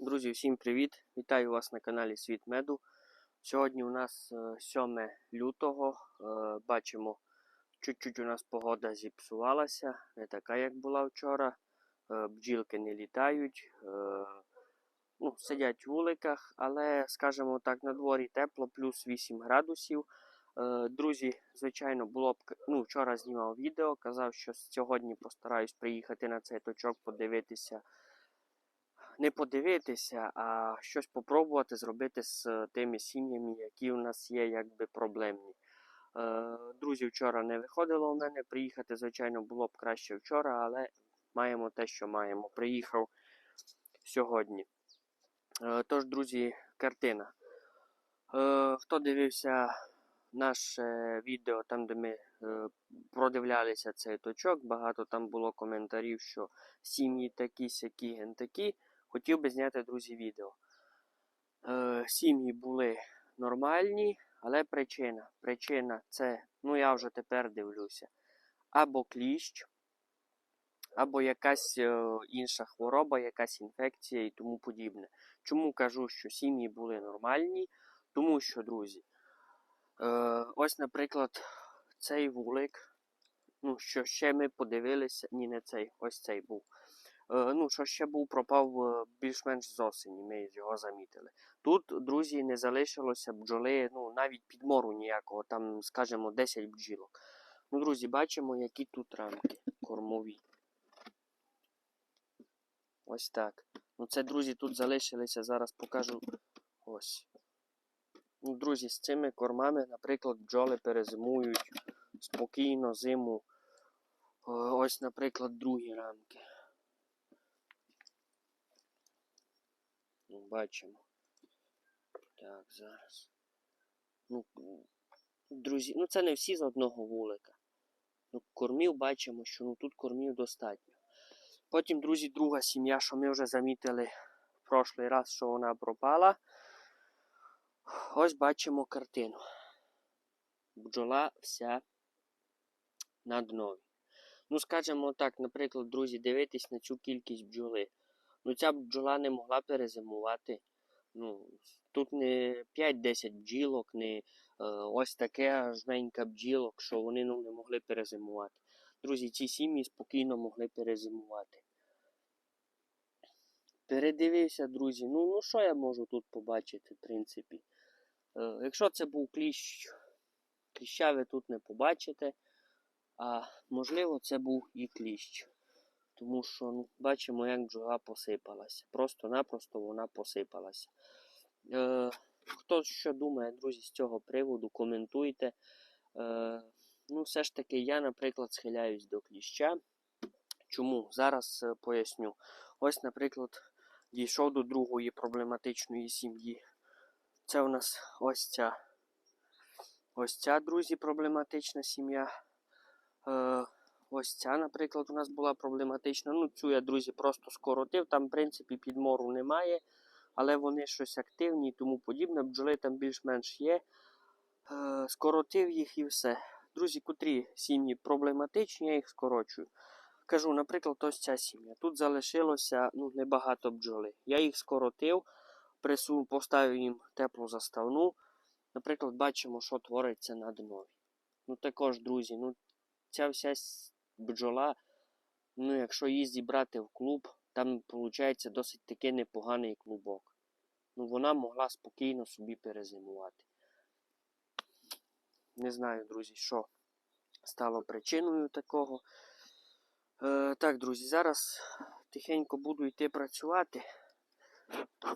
Друзі, всім привіт! Вітаю вас на каналі Світ Меду. Сьогодні у нас е, 7 лютого. Е, Бачимо, чуть-чуть у нас погода зіпсувалася, не така, як була вчора. Е, Бджілки не літають, е, ну, сидять в вуликах, але, скажімо так, на дворі тепло, плюс 8 градусів. Е, Друзі, звичайно, було б ну, вчора знімав відео, казав, що сьогодні постараюсь приїхати на цей точок, подивитися не подивитися, а щось попробувати зробити з е, тими сім'ями, які у нас є якби проблемні. Е, Друзі, вчора не виходило у мене приїхати, звичайно, було б краще вчора, але маємо те, що маємо. Приїхав сьогодні. Е, Тож, друзі, картина. Хто дивився наше відео, там, де ми продивлялися цей точок, багато там було коментарів, що сім'ї такі, сякі, ген такі. Хотів би зняти, друзі, відео. Е, сім'ї були нормальні, але причина. Причина це, ну я вже тепер дивлюся, або кліщ, або якась е, інша хвороба, якась інфекція і тому подібне. Чому кажу, що сім'ї були нормальні? Тому що, друзі, е, ось, наприклад, цей вулик, ну, що ще ми подивилися, ні, не цей, ось цей був. Е, ну, що ще був пропав е, більш-менш з осені, ми його замітили. Тут, друзі, не залишилося бджоли, ну, навіть підмору ніякого, там, скажімо, 10 бджілок. Ну, друзі, бачимо, які тут рамки кормові. Ось так. Ну, це, друзі, тут залишилися, зараз покажу. Ось. Ну, друзі, з цими кормами, наприклад, бджоли перезимують спокійно зиму. Е, Ось, наприклад, другі рамки. Ну, бачимо. Так, зараз. Ну, друзі, ну це не всі з одного вулика. Ну, кормів бачимо, що ну, тут кормів достатньо. Потім, друзі, друга сім'я, що ми вже замітили в прошлий раз, що вона пропала. Ось бачимо картину. Бджола вся на днові. Ну, скажімо так, наприклад, друзі, дивитись на цю кількість бджоли. Ну, ця бджола не могла перезимувати. Ну, тут не 5-10 бджілок, не е, ось таке жменька бджілок, що вони ну, не могли перезимувати. Друзі, ці сім'ї спокійно могли перезимувати. Передивився, друзі. Ну, ну що я можу тут побачити, в принципі? Е, якщо це був кліщ, кліща ви тут не побачите. А можливо, це був і кліщ. Тому що ну, бачимо, як бджола посипалася. Просто-напросто вона посипалася. Е, хто що думає, друзі, з цього приводу, коментуйте. Е, ну, все ж таки, я, наприклад, схиляюсь до кліща. Чому? Зараз е, поясню. Ось, наприклад, дійшов до другої проблематичної сім'ї. Це у нас ось ця. Ось ця, друзі, проблематична сім'я. Е, ось ця, наприклад, у нас була проблематична. Ну, цю я, друзі, просто скоротив. Там, в принципі, підмору немає, але вони щось активні і тому подібне. Бджоли там більш-менш є. Е, скоротив їх і все. Друзі, котрі сім'ї проблематичні, я їх скорочую. Кажу, наприклад, ось ця сім'я. Тут залишилося ну, небагато бджоли. Я їх скоротив, присунув, поставив їм теплу заставну. Наприклад, бачимо, що твориться на днові. Ну також, друзі, ну ця вся бджола, ну якщо її зібрати в клуб, там виходить досить таки непоганий клубок. Ну вона могла спокійно собі перезимувати. Не знаю, друзі, що стало причиною такого. Е, так, друзі, зараз тихенько буду йти працювати.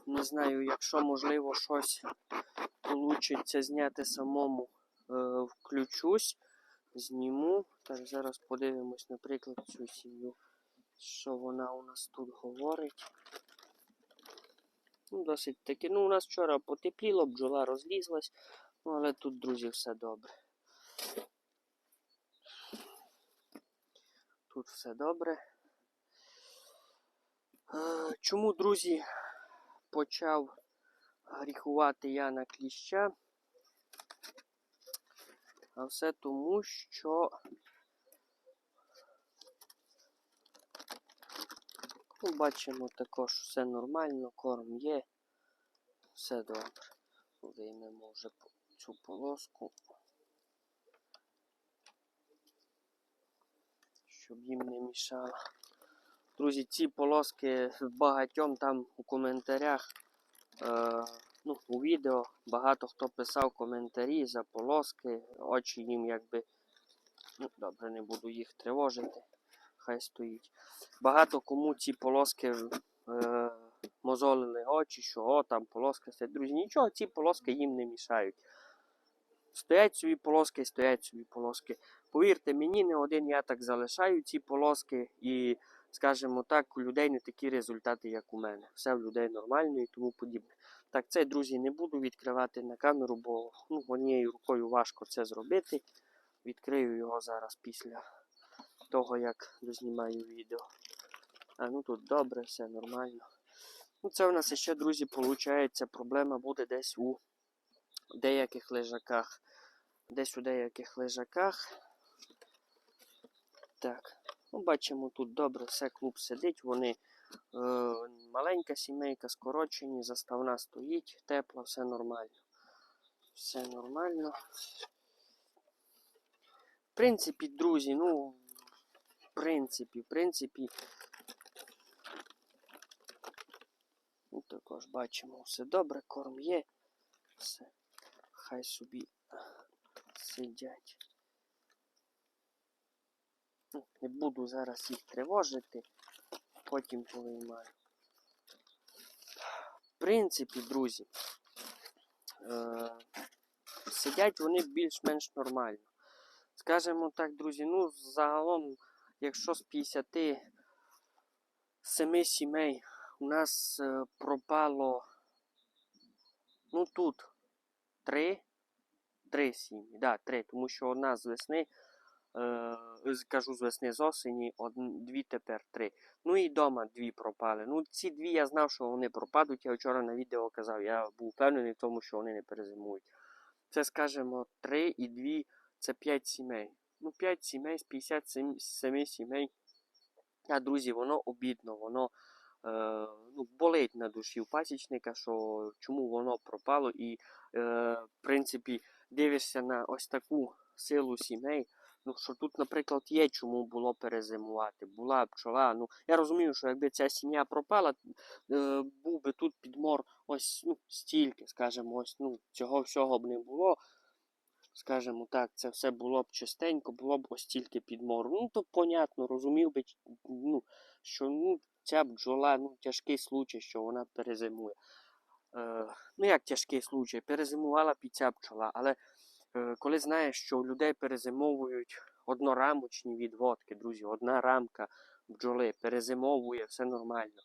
Не знаю, якщо можливо щось вийде зняти самому, е, включусь, зніму. Так, зараз подивимось, наприклад, цю сім'ю, що вона у нас тут говорить. Ну, досить таки. Ну, у нас вчора потепліло, бджола розлізлась, ну, але тут, друзі, все добре. Тут все добре. Чому, друзі, почав гріхувати я на кліща? А все тому, що Тут бачимо також все нормально, корм є. Все добре. Виймемо вже цю полоску. Щоб їм не мішало. Друзі, ці полоски багатьом там у коментарях, е, ну, у відео багато хто писав коментарі за полоски, очі їм якби. Ну, добре, не буду їх тривожити. Хай стоїть. Багато кому ці полоски е, мозолили очі, що о, там полоска стоять. Друзі, нічого, ці полоски їм не мішають. Стоять собі полоски, стоять собі полоски. Повірте мені, не один я так залишаю ці полоски і, скажімо так, у людей не такі результати, як у мене. Все в людей нормально і тому подібне. Так, це, друзі, не буду відкривати на камеру, бо ну, однією рукою важко це зробити. Відкрию його зараз після того, як дознімаю відео. А ну тут добре, все нормально. Ну, це у нас ще, друзі, виходить, проблема буде десь у деяких лежаках. Десь у деяких лежаках. Так, ну бачимо, тут добре, все, клуб сидить, вони е, маленька сімейка, скорочені, заставна стоїть, тепла, все нормально. Все нормально. В принципі, друзі, ну, в принципі, в принципі. Ну, також бачимо, все добре, корм є. Все. Хай собі сидять. Ну, Не буду зараз їх тривожити, потім повиймаю. В принципі, друзі, е- сидять вони більш-менш нормально. Скажемо так, друзі, ну, загалом, якщо з 57 сімей у нас е, пропало, ну тут три, три сім'ї, да, три, тому що одна з весни, кажу з весни з осені, дві тепер три. Ну і вдома дві пропали. Ну, ці дві я знав, що вони пропадуть. Я вчора на відео казав, я був впевнений в тому, що вони не перезимують. Це, скажімо, три і дві це 5 сімей. Ну, 5 сімей з 57 сімей. А, друзі, воно обідно, воно е, ну, болить на душі у пасічника, що чому воно пропало. І, е, в принципі, дивишся на ось таку силу сімей. Ну, що тут, наприклад, є чому було перезимувати. Була пчола. Ну, я розумію, що якби ця сім'я пропала, е, був би тут підмор ось ну, стільки, скажімо, ось ну, цього всього б не було скажімо так, це все було б чистенько, було б ось тільки підмору. Ну, то понятно, розумів би, ну, що ну, ця бджола, ну, тяжкий случай, що вона перезимує. Е, ну, як тяжкий случай, перезимувала б і ця бджола, але коли знаєш, що у людей перезимовують однорамочні відводки, друзі, одна рамка бджоли перезимовує, все нормально.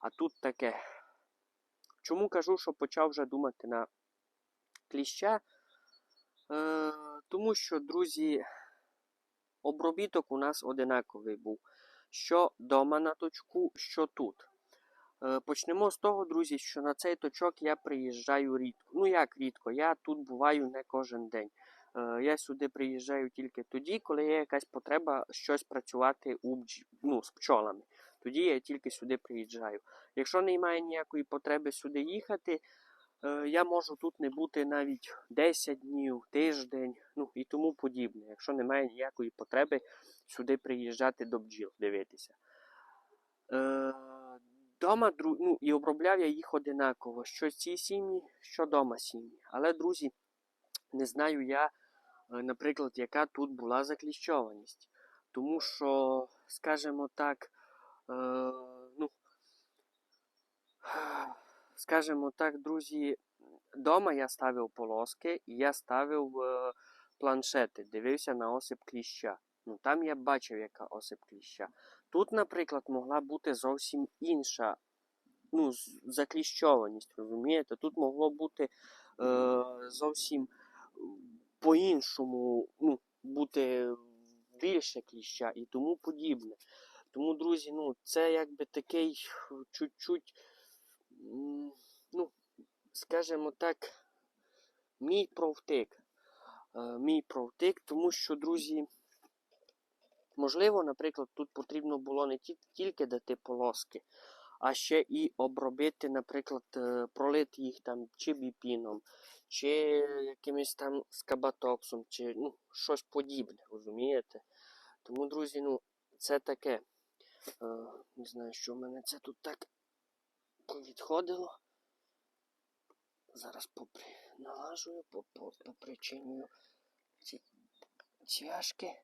А тут таке. Чому кажу, що почав вже думати на кліща? Е, тому що, друзі, обробіток у нас одинаковий був. Що дома на точку, що тут. Е, почнемо з того, друзі, що на цей точок я приїжджаю рідко. Ну як рідко, я тут буваю не кожен день. Е, я сюди приїжджаю тільки тоді, коли є якась потреба щось працювати у ну, з пчолами. Тоді я тільки сюди приїжджаю. Якщо немає ніякої потреби сюди їхати, Е, я можу тут не бути навіть 10 днів, тиждень, ну і тому подібне, якщо немає ніякої потреби сюди приїжджати до бджіл дивитися. Дома, дру... ну, і обробляв я їх одинаково, що ці сім'ї, що дома сім'ї. Але, друзі, не знаю я, е, наприклад, яка тут була закліщованість. Тому що, скажімо так, е, ну, скажімо так, друзі, дома я ставив полоски і я ставив е, планшети, дивився на осип кліща. Ну там я бачив, яка осип кліща. Тут, наприклад, могла бути зовсім інша ну, закліщованість, розумієте? Тут могло бути е, зовсім по-іншому ну, бути більше кліща і тому подібне. Тому, друзі, ну, це якби такий чуть-чуть, ну, скажімо так, мій провтик. Е, Мій провтик, тому що, друзі, Можливо, наприклад, тут потрібно було не тільки дати полоски, а ще і обробити, наприклад, е, пролити їх там чи біпіном, чи якимось там скабатоксом, чи ну, щось подібне, розумієте? Тому, друзі, ну, це таке. Е, не знаю, що в мене це тут так відходило. Зараз попри налажую, попри, попричинюю ці цвяшки,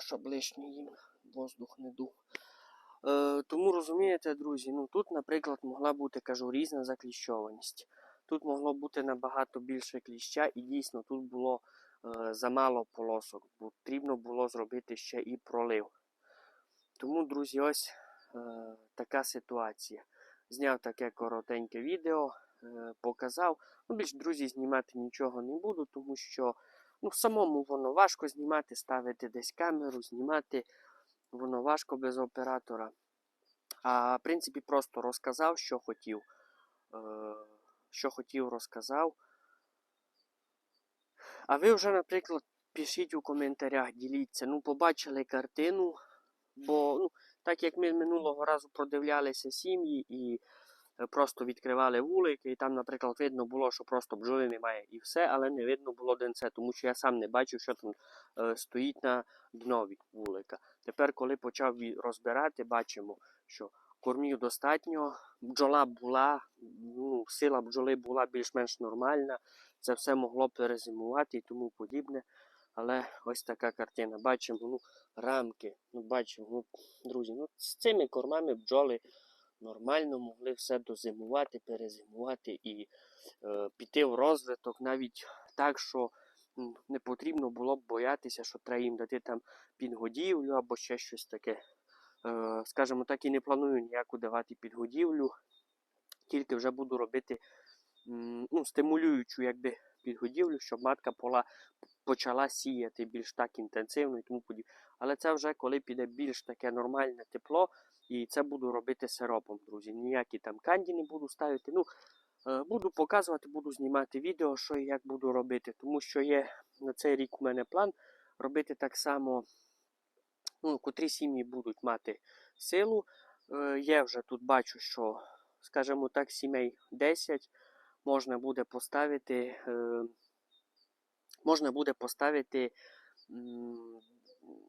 щоб лишній їм воздух не дув. Е, тому розумієте, друзі, ну тут, наприклад, могла бути, кажу, різна закліщованість. Тут могло бути набагато більше кліща, і дійсно тут було е, замало полосок. Потрібно було зробити ще і пролив. Тому, друзі, ось е, така ситуація. Зняв таке коротеньке відео, е, показав. Ну, більш, друзі, знімати нічого не буду, тому що ну, самому воно важко знімати, ставити десь камеру, знімати. Воно важко без оператора. А в принципі, просто розказав, що хотів. Е, що хотів, розказав. А ви вже, наприклад, пишіть у коментарях, діліться. Ну, побачили картину, бо ну, так як ми минулого разу продивлялися сім'ї і просто відкривали вулики, і там, наприклад, видно було, що просто бджоли немає і все, але не видно було денце, тому що я сам не бачив, що там е, стоїть на днові вулика. Тепер, коли почав розбирати, бачимо, що кормів достатньо, бджола була, ну, сила бджоли була більш-менш нормальна, це все могло перезимувати і тому подібне. Але ось така картина. Бачимо, ну, рамки. Ну, бачимо, ну, друзі, ну, з цими кормами бджоли нормально могли все дозимувати, перезимувати і е, піти в розвиток навіть так, що не потрібно було б боятися, що треба їм дати там підгодівлю або ще щось таке. Е, скажімо так, і не планую ніяку давати підгодівлю, тільки вже буду робити ну, стимулюючу якби, підгодівлю, щоб матка пола почала сіяти більш так інтенсивно і тому подібне. Але це вже коли піде більш таке нормальне тепло, і це буду робити сиропом, друзі. Ніякі там канді не буду ставити. Ну, е, буду показувати, буду знімати відео, що і як буду робити. Тому що є на цей рік у мене план робити так само, ну, котрі сім'ї будуть мати силу. Е, Є вже тут бачу, що, скажімо так, сімей 10 можна буде поставити. е, Можна буде поставити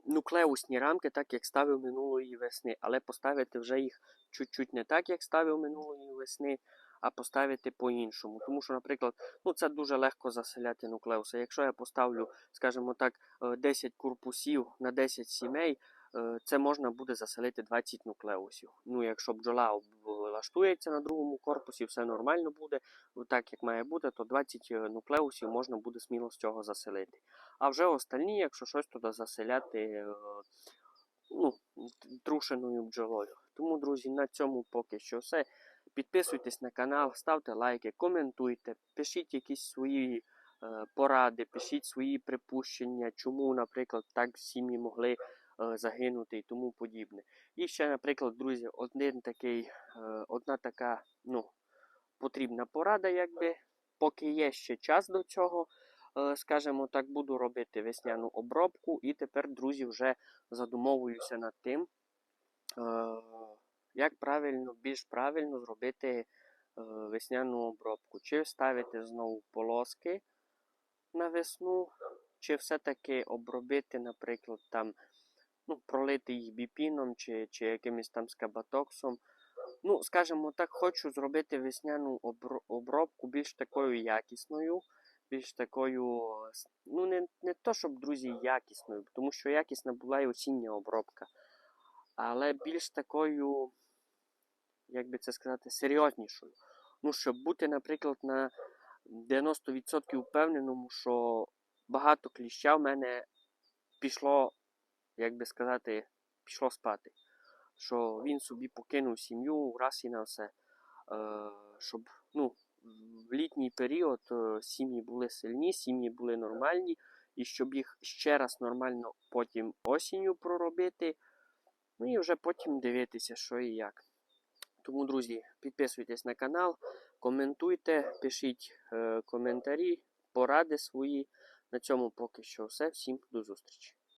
нуклеусні рамки, так як ставив минулої весни, але поставити вже їх чуть-чуть не так, як ставив минулої весни, а поставити по-іншому. Тому що, наприклад, ну це дуже легко заселяти нуклеуси. Якщо я поставлю, скажімо так, е, 10 корпусів на 10 сімей, е, це можна буде заселити 20 нуклеусів. Ну, якщо бджола влаштується на другому корпусі, все нормально буде, так як має бути, то 20 нуклеусів можна буде сміло з цього заселити. А вже остальні, якщо щось туди заселяти е, ну, трушеною бджолою. Тому, друзі, на цьому поки що все. Підписуйтесь на канал, ставте лайки, коментуйте, пишіть якісь свої е, поради, пишіть свої припущення, чому, наприклад, так сім'ї могли е, загинути і тому подібне. І ще, наприклад, друзі, один такий, е, одна така ну, потрібна порада, якби, поки є ще час до цього. е, Скажімо так, буду робити весняну обробку, і тепер, друзі, вже задумовуюся над тим, е, як правильно, більш правильно зробити е, весняну обробку. Чи ставити знову полоски на весну, чи все-таки обробити, наприклад, там, ну, пролити їх біпіном чи, чи якимось там скабатоксом. Ну, скажімо так, хочу зробити весняну обробку більш такою якісною, більш такою, ну, не, не то, щоб, друзі, якісною, тому що якісна була і осіння обробка, але більш такою, як би це сказати, серйознішою. Ну, щоб бути, наприклад, на 90% впевненому, що багато кліща в мене пішло, як би сказати, пішло спати. Що він собі покинув сім'ю раз і на все. Е, щоб ну, в літній період е, сім'ї були сильні, сім'ї були нормальні, і щоб їх ще раз нормально потім осінню проробити. Ну і вже потім дивитися, що і як. Тому, друзі, підписуйтесь на канал, коментуйте, пишіть е, коментарі, поради свої. На цьому поки що все. Всім до зустрічі.